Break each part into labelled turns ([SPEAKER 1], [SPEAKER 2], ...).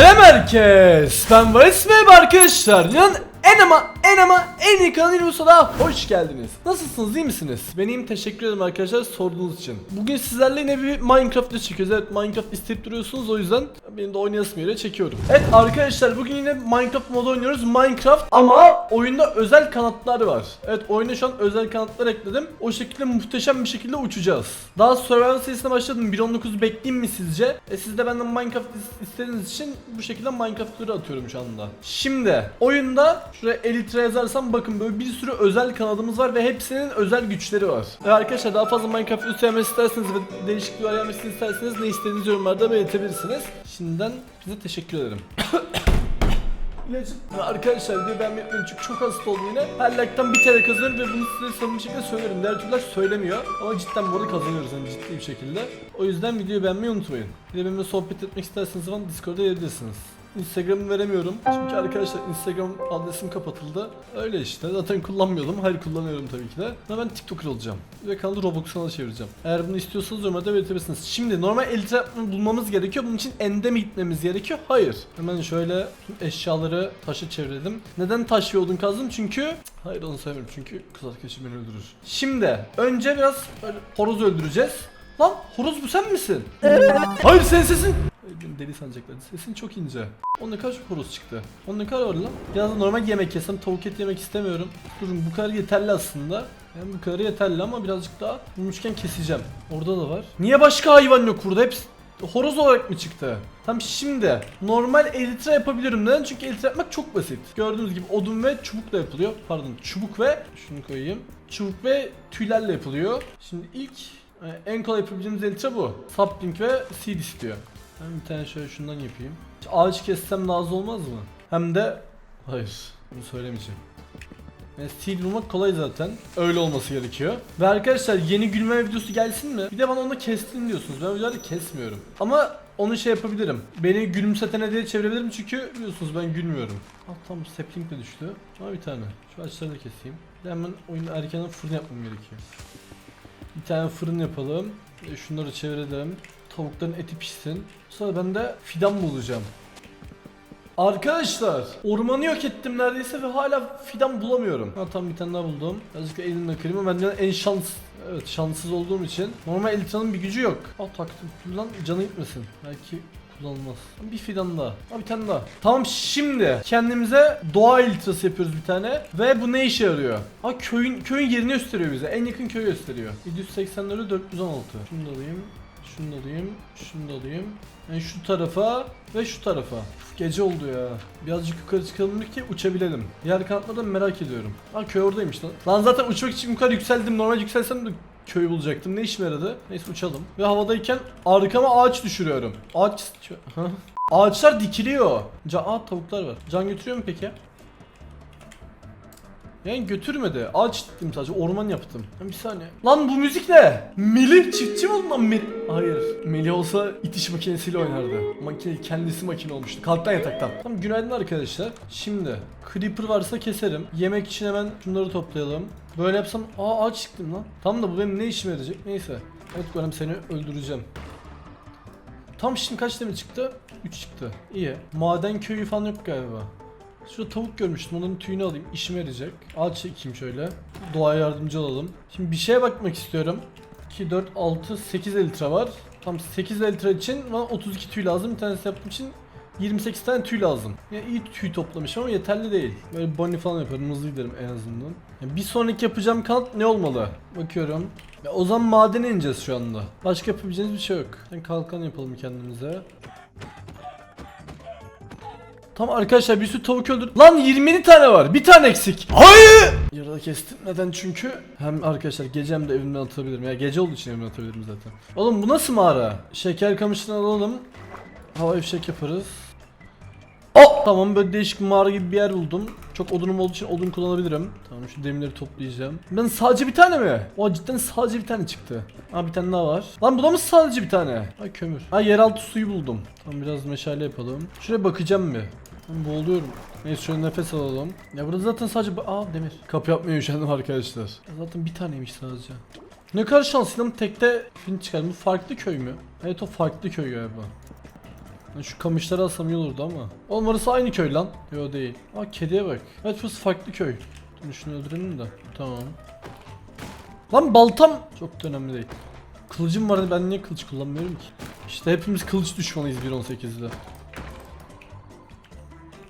[SPEAKER 1] Selam herkes. Ben Varis ve arkadaşlar. Dünyanın en ama en ama en iyi kanalı Yunus'a hoş geldiniz. Nasılsınız iyi misiniz? Ben iyiyim teşekkür ederim arkadaşlar sorduğunuz için. Bugün sizlerle yine bir Minecraft video çekiyoruz. Evet Minecraft isteyip duruyorsunuz o yüzden benim de oynayasım geliyor çekiyorum. Evet arkadaşlar bugün yine Minecraft modu oynuyoruz. Minecraft ama oyunda özel kanatlar var. Evet oyuna şu an özel kanatlar ekledim. O şekilde muhteşem bir şekilde uçacağız. Daha Survival serisine başladım. 1.19 bekleyeyim mi sizce? E siz de benden Minecraft is- istediğiniz için bu şekilde Minecraft'ları atıyorum şu anda. Şimdi oyunda şuraya Elytra yazarsam bakın böyle bir sürü özel kanadımız var ve hepsinin özel güçleri var. Ve arkadaşlar daha fazla Minecraft gelmesi isterseniz ve değişiklikler gelmesini isterseniz ne istediğiniz yorumlarda belirtebilirsiniz. Şimdiden size teşekkür ederim. İlacım. Arkadaşlar videoyu beğenmeyi unutmayın çünkü çok hasta oldum yine. Her like'tan bir TL kazanıyorum ve bunu size samimi bir şekilde söylerim. Diğer türlüler söylemiyor. Ama cidden bu arada kazanıyoruz yani ciddi bir şekilde. O yüzden videoyu beğenmeyi unutmayın. Bir de benimle sohbet etmek isterseniz falan Discord'da gelebilirsiniz. Instagram'ı veremiyorum. Çünkü arkadaşlar Instagram adresim kapatıldı. Öyle işte. Zaten kullanmıyordum. Hayır kullanıyorum tabii ki de. Ama ben TikToker olacağım. Ve kanalı Roblox kanalı çevireceğim. Eğer bunu istiyorsanız yorumlarda belirtebilirsiniz. Şimdi normal elitra bulmamız gerekiyor. Bunun için ende mi gitmemiz gerekiyor? Hayır. Hemen şöyle tüm eşyaları taşa çevirdim. Neden taş ve odun kazdım? Çünkü Hayır onu sevmiyorum çünkü kız arkadaşım beni öldürür. Şimdi önce biraz böyle horoz öldüreceğiz. Lan horoz bu sen misin? Hayır sen sesin. Beni deli sanacaklar. Sesin çok ince. O ne kadar çok horoz çıktı. O ne kadar var lan? Biraz da normal yemek yesem tavuk et yemek istemiyorum. Durun bu kadar yeterli aslında. Yani bu kadar yeterli ama birazcık daha bulmuşken keseceğim. Orada da var. Niye başka hayvan yok burada? Hepsi horoz olarak mı çıktı? Tam şimdi normal elitra yapabilirim. Neden? Çünkü elitra yapmak çok basit. Gördüğünüz gibi odun ve çubukla yapılıyor. Pardon çubuk ve şunu koyayım. Çubuk ve tüylerle yapılıyor. Şimdi ilk e, en kolay yapabileceğimiz elitra bu. Sapling ve seed istiyor. Ben bir tane şöyle şundan yapayım. Ağaç kessem az olmaz mı? Hem de hayır bunu söylemeyeceğim. Yani seed bulmak kolay zaten. Öyle olması gerekiyor. Ve arkadaşlar yeni gülme videosu gelsin mi? Bir de bana onu kestin diyorsunuz. Ben videoları kesmiyorum. Ama onu şey yapabilirim. Beni gülümsetene diye çevirebilirim çünkü biliyorsunuz ben gülmüyorum. Ah tam sapling de düştü. Ama bir tane. Şu ağaçları da keseyim. Bir de hemen oyunu erkenden fırın yapmam gerekiyor. Bir tane fırın yapalım. E, Şunları çevirelim. Tavukların eti pişsin. Sonra ben de fidan bulacağım. Arkadaşlar ormanı yok ettim neredeyse ve hala fidan bulamıyorum. Ha tam bir tane daha buldum. Da elimle kırayım ben dünyanın en şans Evet şanssız olduğum için. Normal elitranın bir gücü yok. Al taktım. Lan canı gitmesin. Belki kullanılmaz. Bir fidan daha. Ha bir tane daha. Tamam şimdi kendimize doğa elitrası yapıyoruz bir tane. Ve bu ne işe yarıyor? Ha köyün köyün yerini gösteriyor bize. En yakın köyü gösteriyor. 784'ü 416. Şunu da alayım. Şunu da alayım. Şunu da alayım. Yani şu tarafa ve şu tarafa. Gece oldu ya. Birazcık yukarı çıkalım ki uçabilelim. Diğer kanatlardan merak ediyorum. Ha köy oradaymış lan. Lan zaten uçmak için yukarı yükseldim. Normal yükselsem de köyü bulacaktım. Ne işime yaradı? Neyse uçalım. Ve havadayken arkama ağaç düşürüyorum. Ağaç... Ağaçlar dikiliyor. Can... Aa tavuklar var. Can götürüyor mu peki? Yani götürmedi. Ağaç diktim sadece. Orman yaptım. Bir saniye. Lan bu müzik ne? Melih çiftçi mi oldu lan Melih? Hayır. Melih olsa itiş makinesiyle oynardı. Makine kendisi makine olmuştu. Kalktan yataktan. Tamam günaydın arkadaşlar. Şimdi Creeper varsa keserim. Yemek için hemen şunları toplayalım. Böyle yapsam aa ağaç çıktım lan. Tam da bu benim ne işime yarayacak? Neyse. Evet Gorem seni öldüreceğim. Tam şimdi kaç demir çıktı? 3 çıktı. İyi. Maden köyü falan yok galiba. Şurada tavuk görmüştüm. Onların tüyünü alayım. İşime yarayacak. Ağaç çekeyim şöyle. Doğaya yardımcı olalım. Şimdi bir şeye bakmak istiyorum. 2, 4, 6, 8 litre var. Tam 8 litre için bana 32 tüy lazım. Bir tanesi yaptığım için 28 tane tüy lazım. Yani iyi tüy toplamışım ama yeterli değil. Böyle bunny falan yaparım. Hızlı giderim en azından. Yani bir sonraki yapacağım kanat ne olmalı? Bakıyorum. Ya o zaman madene ineceğiz şu anda. Başka yapabileceğiniz bir şey yok. Yani kalkan yapalım kendimize. Tamam arkadaşlar bir sürü tavuk öldür. Lan 27 tane var. Bir tane eksik. Hayır. Yarıda kestim. Neden? Çünkü hem arkadaşlar gecem de evimden atabilirim. Ya gece olduğu için evimden atabilirim zaten. Oğlum bu nasıl mağara? Şeker kamışını alalım. Hava ifşek yaparız. Oh! Tamam böyle değişik mağara gibi bir yer buldum. Çok odunum olduğu için odun kullanabilirim. Tamam şu demirleri toplayacağım. Ben sadece bir tane mi? O cidden sadece bir tane çıktı. Ha bir tane daha var. Lan bu da mı sadece bir tane? Ha kömür. Ha yeraltı suyu buldum. Tamam biraz meşale yapalım. Şuraya bakacağım bir. Tamam boğuluyorum. Neyse şöyle nefes alalım. Ya burada zaten sadece... Aa demir. Kapı yapmaya üşendim arkadaşlar. Ya Zaten bir taneymiş sadece. Ne kadar şanslıyım tekte film çıkardım. Bu farklı köy mü? Evet o farklı köy galiba. Ben şu kamışları alsam iyi olurdu ama. Oğlum orası aynı köy lan. Yo değil. Aa kediye bak. Evet burası farklı köy. Dur şunu öldürelim de. Tamam. Lan baltam çok da önemli değil. Kılıcım vardı ben niye kılıç kullanmıyorum ki? İşte hepimiz kılıç düşmanıyız 1.18'de.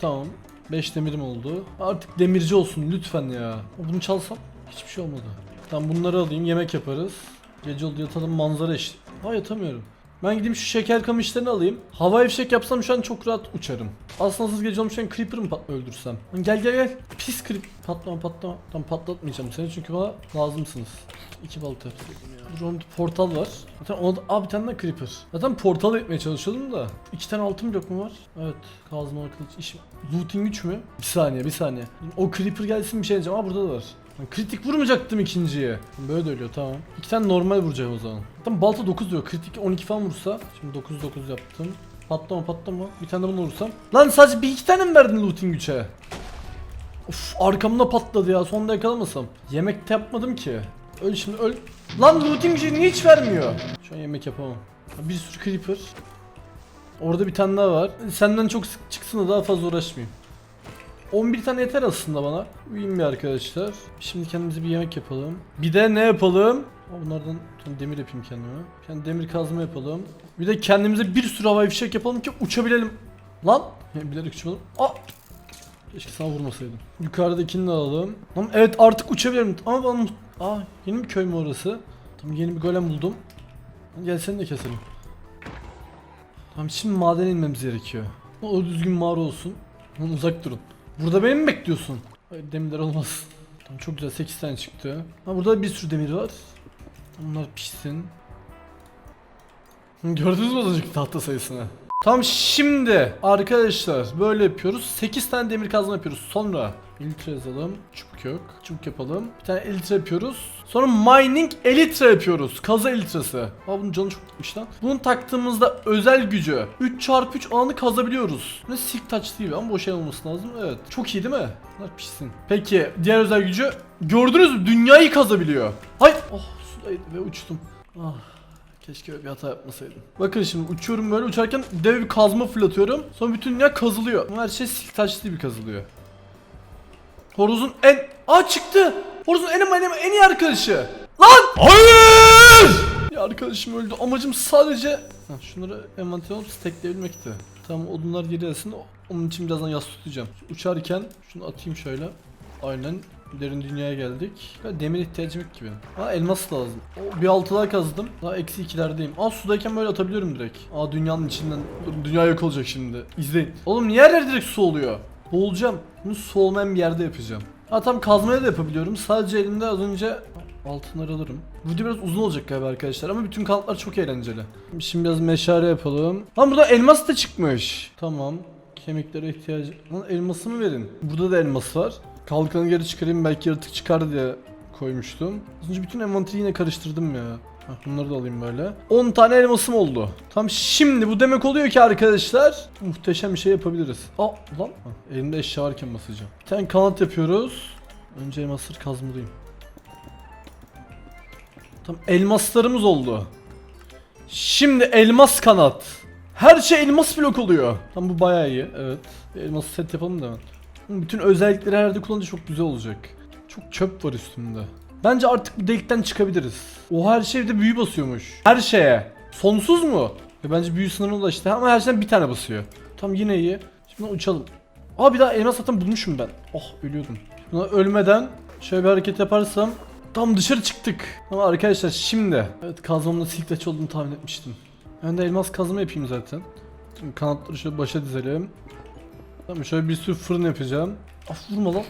[SPEAKER 1] Tamam. 5 demirim oldu. Artık demirci olsun lütfen ya. Bunu çalsam hiçbir şey olmadı. Tamam bunları alayım yemek yaparız. Gece oldu yatalım manzara eşli. Ha yatamıyorum. Ben gideyim şu şeker kamışlarını alayım. Hava fişek yapsam şu an çok rahat uçarım. Aslında hızlı gece olmuşken creeper mı öldürsem? Gel gel gel. Pis creep. Patlama patlama. Tam patlatmayacağım seni çünkü bana lazımsınız. İki balta. Oğlum, portal var. Zaten ona da, Aa bir tane de creeper. Zaten portal etmeye çalışıyordum da. İki tane altın blok mu var? Evet. Kazma kılıç iş. Looting güç mü? Bir saniye bir saniye. O creeper gelsin bir şey diyeceğim. Aa burada da var. Kritik vurmayacaktım ikinciye. Böyle de ölüyor tamam. İki tane normal vuracağım o zaman. Zaten balta 9 diyor. Kritik 12 falan vursa. Şimdi 9 9 yaptım. Patlama patlama. Bir tane bunu vursam. Lan sadece bir iki tane mi verdin looting güçe? Of arkamda patladı ya. Sonunda yakalamasam. Yemek de yapmadım ki. Öl şimdi öl. Lan looting gücü niye hiç vermiyor? Şu an yemek yapamam. Bir sürü creeper. Orada bir tane daha var. Senden çok sık çıksın da daha fazla uğraşmayayım. 11 tane yeter aslında bana. Uyuyayım bir arkadaşlar. Şimdi kendimize bir yemek yapalım. Bir de ne yapalım? Bunlardan demir yapayım kendime. Tane demir kazma yapalım. Bir de kendimize bir sürü havai fişek yapalım ki uçabilelim. Lan! Bilerek uçmadım. Aa! Keşke sana vurmasaydım. Yukarıdakini de alalım. Tamam evet artık uçabilirim. Ama ben... Aa yeni bir köy mü orası? Tamam yeni bir golem buldum. Gel seni de keselim. Tamam şimdi maden inmemiz gerekiyor. O düzgün mağara olsun. Uzak durun. Burada beni mi bekliyorsun? Hayır demirler olmaz. Tamam çok güzel 8 tane çıktı. Ha burada bir sürü demir var. Bunlar pişsin. Gördünüz mü az önceki tahta sayısını? Tamam şimdi arkadaşlar böyle yapıyoruz. 8 tane demir kazma yapıyoruz. Sonra elitre yazalım. Çubuk yok. Çubuk yapalım. Bir tane elitre yapıyoruz. Sonra mining elitre yapıyoruz. Kazı elitresi. Aa bunun canı çok gitmiş lan. Bunu taktığımızda özel gücü 3 çarpı 3 alanı kazabiliyoruz. Ne silk touch değil ama boş yer olması lazım. Evet. Çok iyi değil mi? Bunlar pişsin. Peki diğer özel gücü gördünüz mü? Dünyayı kazabiliyor. Hayır. Oh sudaydı ve uçtum. Ah. Keşke bir hata yapmasaydım. Bakın şimdi uçuyorum böyle uçarken dev bir kazma fırlatıyorum. Sonra bütün dünya kazılıyor. Her şey silk taşlı gibi kazılıyor. Horoz'un en... Aa çıktı! Horoz'un en ama en, ama en iyi arkadaşı. Lan! Hayır! Ya arkadaşım öldü. Amacım sadece... Heh, şunları envantere alıp stackleyebilmekti. Tamam odunlar geri gelsin. Onun için birazdan yas tutacağım. Uçarken şunu atayım şöyle. Aynen. Derin dünyaya geldik. Ya demir ihtiyacım yok gibi. Aa elmas lazım. O, bir altılar kazdım. Daha eksi ikilerdeyim. Aa sudayken böyle atabiliyorum direkt. Aa dünyanın içinden. Dur, dünya yok olacak şimdi. İzleyin. Oğlum niye her yer direkt su oluyor? Boğulacağım. Bunu su olmayan bir yerde yapacağım. Ha tam kazmaya da yapabiliyorum. Sadece elimde az önce altınları alırım. Bu video biraz uzun olacak galiba arkadaşlar ama bütün kanatlar çok eğlenceli. Şimdi biraz meşale yapalım. Lan burada elmas da çıkmış. Tamam. Kemiklere ihtiyacı... Lan elması mı verin? Burada da elmas var. Kalkanı geri çıkarayım belki yaratık çıkar diye koymuştum. Az bütün envanteri yine karıştırdım ya. Hah, bunları da alayım böyle. 10 tane elmasım oldu. Tam şimdi bu demek oluyor ki arkadaşlar muhteşem bir şey yapabiliriz. Aa lan Hah, elimde eşya varken basacağım. Bir tane kanat yapıyoruz. Önce elmasları kazmalıyım. Tam elmaslarımız oldu. Şimdi elmas kanat. Her şey elmas blok oluyor. Tam bu bayağı iyi. Evet. Elmas set yapalım da hemen. Bütün özellikleri her yerde kullanınca çok güzel olacak. Çok çöp var üstümde. Bence artık bu delikten çıkabiliriz. O her şeyde büyü basıyormuş. Her şeye. Sonsuz mu? Ya bence büyü sınırına ulaştı ama her şeyden bir tane basıyor. Tam yine iyi. Şimdi uçalım. Aa bir daha elmas zaten bulmuşum ben. Oh ölüyordum. Buna ölmeden şöyle bir hareket yaparsam tam dışarı çıktık. Ama arkadaşlar şimdi evet kazmamda silktaç olduğunu tahmin etmiştim. Ben de elmas kazma yapayım zaten. Şimdi kanatları şöyle başa dizelim. Tamam şöyle bir sürü fırın yapacağım. Af vurma lan.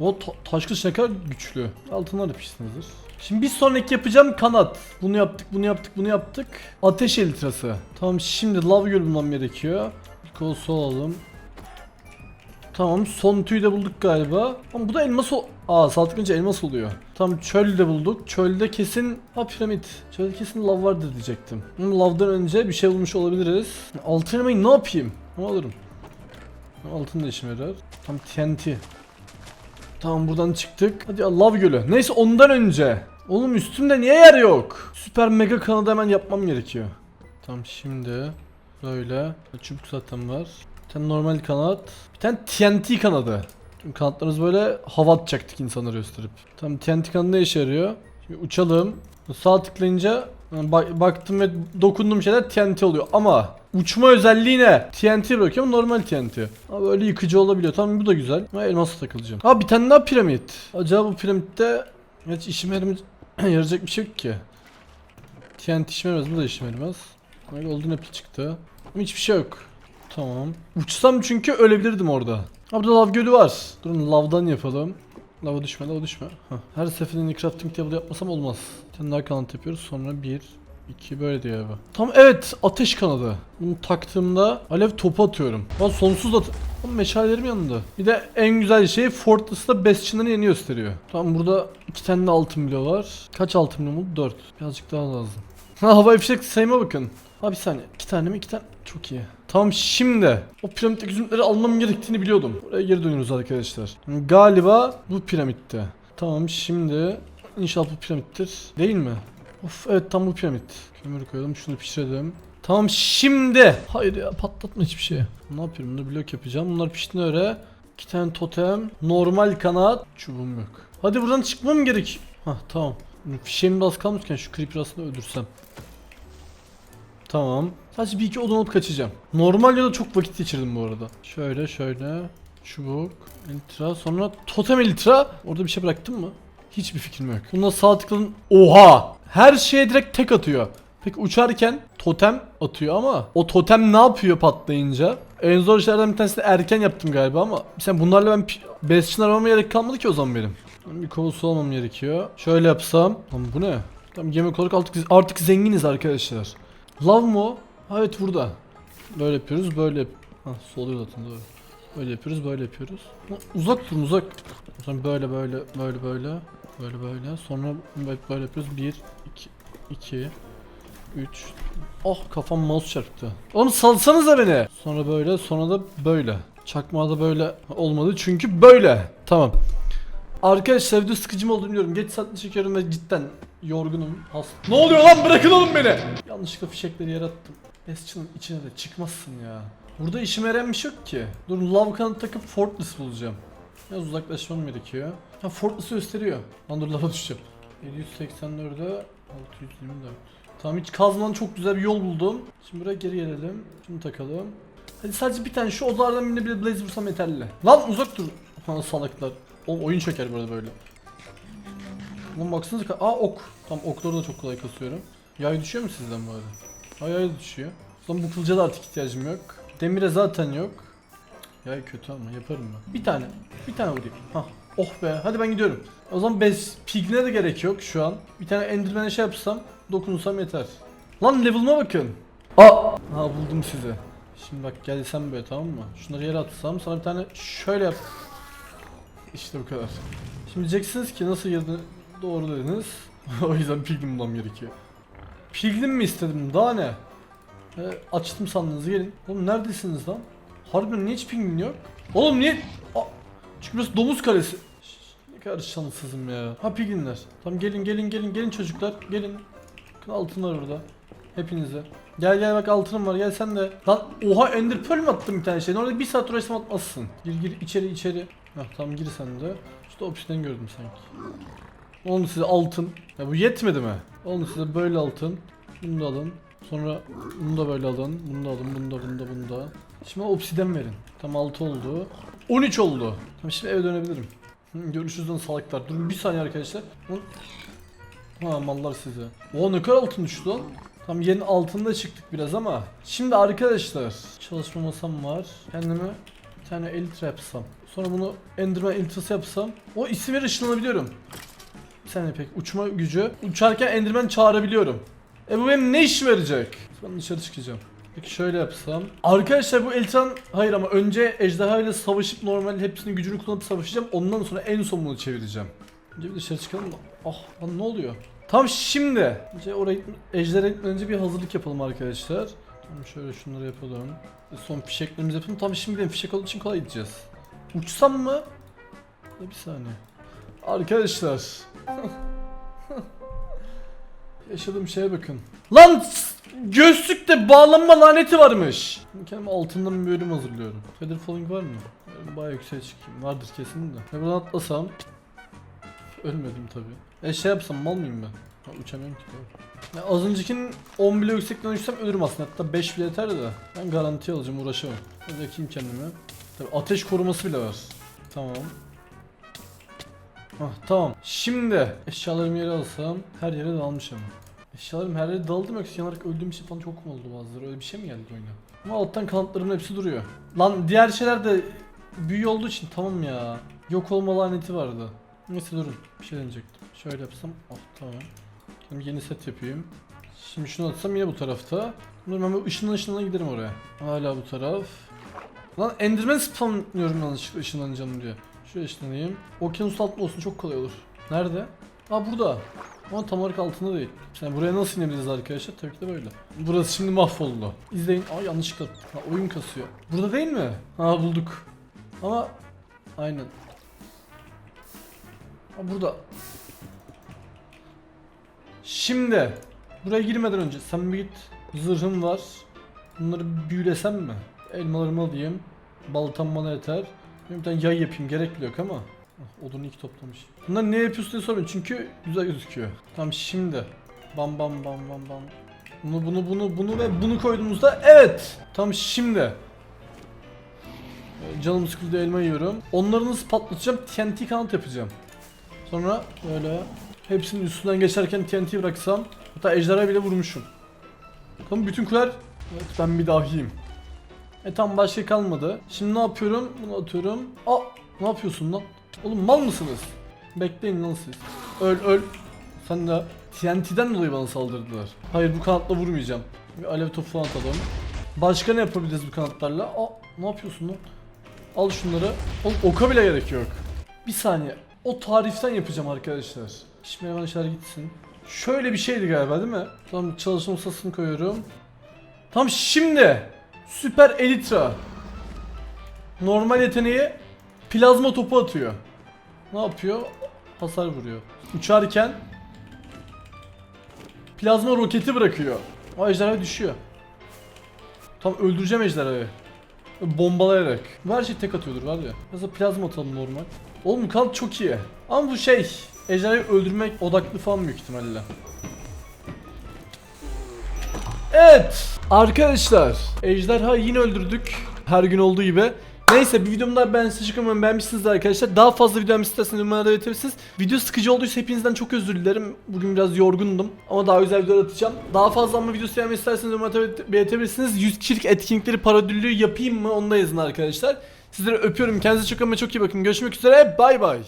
[SPEAKER 1] O ta taş kılıç ne kadar güçlü. Altınlar da pişsin hazır. Şimdi bir sonraki yapacağım kanat. Bunu yaptık, bunu yaptık, bunu yaptık. Ateş elitrası. Tamam şimdi lav göl bulmam gerekiyor. Bir kol su alalım. Tamam son tüyü de bulduk galiba. Ama bu da elmas ol... Aa saltıkınca elmas oluyor. Tamam çöl de bulduk. Çölde kesin... Ha piramit. Çölde kesin lav vardır diyecektim. Ama lavdan önce bir şey bulmuş olabiliriz. Altın elmayı ne yapayım? Ne alırım? Altın da işime yarar. Tam TNT. Tamam buradan çıktık. Hadi lav gölü. Neyse ondan önce. Oğlum üstümde niye yer yok? Süper mega kanadı hemen yapmam gerekiyor. Tamam şimdi. Böyle. Çubuk zaten var. Bir tane normal kanat. Bir tane TNT kanadı. Tüm kanatlarımız böyle hava atacaktık insanları gösterip. Tamam TNT kanadı ne işe yarıyor? Şimdi uçalım. Sağ tıklayınca yani bak- baktım ve dokunduğum şeyler TNT oluyor ama uçma özelliği ne? TNT bırakıyorum normal TNT. Ama böyle yıkıcı olabiliyor. Tamam bu da güzel. Ama elmasla takılacağım. Ha bir tane daha piramit. Acaba bu piramitte hiç işime yarayacak bir şey yok ki. TNT işime yaramaz. Bu da işime yaramaz. Golden apple çıktı. Hiçbir şey yok. Tamam. Uçsam çünkü ölebilirdim orada. Ha burada lav gölü var. Durun lavdan yapalım. Lava düşme, lava düşme. Heh. Her seferinde crafting table yapmasam olmaz. Bir tane daha kanat yapıyoruz. Sonra bir, iki böyle diyor abi. Tamam evet ateş kanadı. Bunu taktığımda alev topu atıyorum. Ben sonsuz at... Oğlum meşalelerim yanında. Bir de en güzel şey Fortress'ta Bastion'ları yeni gösteriyor. Tamam burada iki tane de altın bloğu var. Kaç altın bloğu mu? Dört. Birazcık daha lazım. Ha hava fişek sayıma bakın. Ha bir saniye. İki tane mi? İki tane. Çok iyi. Tamam şimdi o piramitteki zümrütleri almam gerektiğini biliyordum. Buraya geri dönüyoruz arkadaşlar. Galiba bu piramitte. Tamam şimdi inşallah bu piramittir. Değil mi? Of evet tam bu piramit. Kömür koyalım şunu pişirelim. Tamam şimdi. Hayır ya patlatma hiçbir şey. Ne yapıyorum? Bunu blok yapacağım. Bunlar piştiğine göre iki tane totem, normal kanat, çubuğum yok. Hadi buradan çıkmam gerek. Hah tamam. Fişeğim de az kalmışken şu creeper aslında öldürsem. Tamam. Sadece bir iki odun alıp kaçacağım. Normal ya da çok vakit geçirdim bu arada. Şöyle şöyle. Çubuk. Elitra. Sonra totem elitra. Orada bir şey bıraktım mı? Hiçbir fikrim yok. Bunda sağ tıkladın. Oha! Her şeye direkt tek atıyor. Peki uçarken totem atıyor ama o totem ne yapıyor patlayınca? En zor şeylerden bir tanesini erken yaptım galiba ama sen bunlarla ben Bastion aramama gerek kalmadı ki o zaman benim. Bir kova su almam gerekiyor. Şöyle yapsam. Lan bu ne? Tamam yemek olarak artık, artık zenginiz arkadaşlar. Lav mı Evet burada. Böyle yapıyoruz böyle yap Ha soluyor zaten doğru. Böyle yapıyoruz böyle yapıyoruz. Uzak durun uzak. Sonra böyle böyle böyle böyle. Böyle böyle. Sonra böyle, yapıyoruz. 1 2 2 3 Oh kafam mouse çarptı. Oğlum salsanıza beni. Sonra böyle sonra da böyle. Çakmağı da böyle olmadı çünkü böyle. Tamam. Arkadaşlar video sıkıcı mı olduğunu biliyorum. Geç saatli çekiyorum ve cidden yorgunum. Hasta. Ne oluyor lan bırakın oğlum beni. Yanlışlıkla fişekleri yarattım. Bastion'ın içine de çıkmazsın ya. Burada işime yarayan bir şey yok ki. Dur lav kanı takıp Fortress bulacağım. Biraz uzaklaşmam gerekiyor. Ha Fortress'ı gösteriyor. Lan dur lava düşeceğim. 784'e 624. Tamam hiç kazmanın çok güzel bir yol buldum. Şimdi buraya geri gelelim. Şunu takalım. Hadi sadece bir tane şu odalardan birine bir blaze vursam yeterli. Lan uzak dur. Lan salaklar. Oğlum oyun çeker burada böyle. Lan baksanıza Aa ok. Tam okları da çok kolay kasıyorum. Yay düşüyor mu sizden bu arada? Ha yay da düşüyor. Lan bu kılıca da artık ihtiyacım yok. Demire zaten yok. Yay kötü ama yaparım ben. Bir tane. Bir tane vurayım. Hah. Oh be. Hadi ben gidiyorum. O zaman bez pigline de gerek yok şu an. Bir tane enderman'e şey yapsam dokunsam yeter. Lan level'ıma bakın. Aa. Ha buldum sizi. Şimdi bak gelsem böyle tamam mı? Şunları yere atsam sana bir tane şöyle yap. İşte bu kadar. Şimdi diyeceksiniz ki nasıl girdin? Doğru dediniz. o yüzden pilgrim bulmam gerekiyor. Pilgrim mi istedim? Daha ne? Ee, açtım sandığınızı gelin. Oğlum neredesiniz lan? Harbiden niye hiç pingvin yok? Oğlum niye? Aa, çünkü burası domuz kalesi. Şş, Ne kadar şanssızım ya. Ha piglinler. Tamam gelin gelin gelin gelin çocuklar. Gelin. Bakın altınlar orada. Hepinize. Gel gel bak altınım var gel sen de. Lan oha ender pearl mi attım bir tane şeyin orada bir saat uğraşsam atmazsın. Gir gir içeri içeri. Hah tamam gir sen de. İşte obsidian gördüm sanki. Oğlum size altın. Ya bu yetmedi mi? Oğlum size böyle altın. Bunu da alın. Sonra bunu da böyle alın. Bunu da alın. Bunu da bunu da bunu da. Şimdi obsidian verin. Tam 6 oldu. 13 oldu. Tamam şimdi eve dönebilirim. Görüşürüz lan salaklar. Durun bir saniye arkadaşlar. Ha mallar size. Oha ne kadar altın düştü lan. Tam yerin altında çıktık biraz ama. Şimdi arkadaşlar. Çalışma masam var. Kendime bir tane elitra yapsam. Sonra bunu enderman elitrası yapsam. O isim ver ışınlanabiliyorum. Bir saniye pek uçma gücü. Uçarken enderman çağırabiliyorum. E bu benim ne iş verecek? Ben dışarı çıkacağım. Peki şöyle yapsam. Arkadaşlar bu Eltran hayır ama önce ejderha ile savaşıp normal hepsinin gücünü kullanıp savaşacağım. Ondan sonra en son bunu çevireceğim. Önce bir dışarı çıkalım da. Ah lan ne oluyor? Tam şimdi. Önce oraya ejderha gitmeden önce bir hazırlık yapalım arkadaşlar. Tamam şöyle şunları yapalım. Son fişeklerimizi yapalım. Tam şimdi benim fişek olduğu için kolay gideceğiz. Uçsam mı? Bir saniye. Arkadaşlar. Yaşadığım şeye bakın. Lan! Gözlükte bağlanma laneti varmış. Kendime altından bir bölüm hazırlıyorum. Feather falling var mı? Yani Bayağı yükseğe çıkayım. Vardır kesin de. Ya buradan atlasam. Ölmedim tabi. E şey yapsam mal mıyım ben? Ha, uçamıyorum ki. Ya az öncekinin 10 bile yüksekten uçsam ölürüm aslında. Hatta 5 bile yeter de. Ben garanti alacağım uğraşamam. Hadi yakayım kendime. Tabii ateş koruması bile var. Tamam. Hah tamam. Şimdi eşyalarımı yere alsam her yere dağılmış ama. Eşyalarım her yere dağıldı mı yoksa yanarak öldüğüm için falan çok mu oldu bazıları? Öyle bir şey mi geldi oyuna? Ama alttan kanatlarımın hepsi duruyor. Lan diğer şeyler de büyü olduğu için tamam ya. Yok olma laneti vardı. Neyse durun. Bir şey deneyecektim. Şöyle yapsam. Oh tamam. Şimdi yeni set yapayım. Şimdi şunu atsam yine bu tarafta. Dur ben ışınlan ışınlan giderim oraya. Hala bu taraf. Lan Enderman spamlıyorum yanlışlıkla ışınlanacağım diye. Şöyle ışınlanayım. Okyanus altında olsun çok kolay olur. Nerede? Aa burada. Ama tam olarak altında değil. Yani buraya nasıl inebiliriz arkadaşlar? Tabii ki de böyle. Burası şimdi mahvoldu. İzleyin. Aa yanlışlıkla. Ha, oyun kasıyor. Burada değil mi? Ha bulduk. Ama aynen. Ha burada. Şimdi buraya girmeden önce sen bir git. Zırhım var. Bunları büyülesem mi? Elmalarımı alayım. Baltam bana yeter. Bir tane yay yapayım gerek bile yok ama. Ah, Odunu iki toplamış. Bunlar ne yapıyorsun diye sormayın çünkü güzel gözüküyor. Tamam şimdi. Bam bam bam bam bam. Bunu bunu bunu bunu ve bunu koyduğumuzda evet. Tam şimdi. Ee, Canım sıkıldı elma yiyorum. Onları nasıl patlatacağım? TNT kanat yapacağım. Sonra böyle hepsinin üstünden geçerken TNT bıraksam hatta ejderha bile vurmuşum. Tamam bütün kuler evet, ben bir dahiyim. E tam başka kalmadı. Şimdi ne yapıyorum? Bunu atıyorum. Aa ne yapıyorsun lan? Oğlum mal mısınız? Bekleyin lan siz. Öl öl. Sen de TNT'den dolayı bana saldırdılar. Hayır bu kanatla vurmayacağım. Bir alev topu falan atalım. Başka ne yapabiliriz bu kanatlarla? Aa ne yapıyorsun lan? Al şunları. Oğlum oka bile gerek yok. Bir saniye. O tariften yapacağım arkadaşlar. Şimdi hemen işler gitsin. Şöyle bir şeydi galiba değil mi? Tamam çalışma masasını koyuyorum. Tam şimdi Süper Elytra Normal yeteneği plazma topu atıyor. Ne yapıyor? Hasar vuruyor. Uçarken plazma roketi bırakıyor. O ejderha düşüyor. Tam öldüreceğim ejderhayı. Bombalayarak. Bu her şey tek atıyordur var ya. Mesela plazma atalım normal. Oğlum kalt çok iyi. Ama bu şey ejderhayı öldürmek odaklı falan büyük ihtimalle. Evet. Arkadaşlar. Ejderha yine öldürdük. Her gün olduğu gibi. Neyse bir videomda ben size çıkamıyorum beğenmişsiniz arkadaşlar. Daha fazla video isterseniz yorumlara da belirtebilirsiniz. Video sıkıcı olduysa hepinizden çok özür dilerim. Bugün biraz yorgundum ama daha güzel videolar atacağım. Daha fazla ama video sevmek isterseniz yorumlara belirtebilirsiniz. 100 kişilik etkinlikleri parodüllüğü yapayım mı onu da yazın arkadaşlar. Sizleri öpüyorum. Kendinize çok ama çok iyi bakın. Görüşmek üzere. Bay bay.